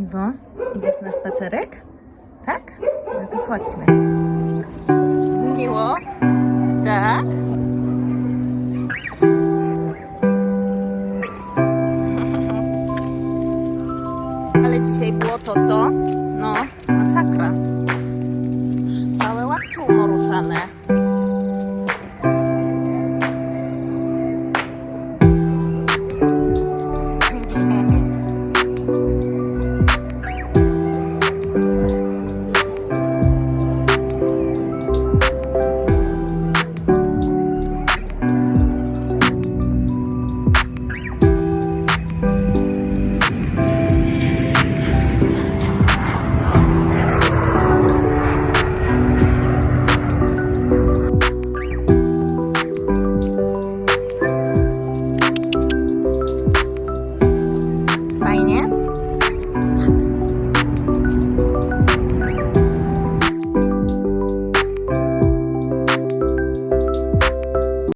Iwo, idziesz na spacerek? Tak? No to chodźmy. Miło? Tak? Ale dzisiaj było to co? No, masakra. Już całe łapki umoruszane.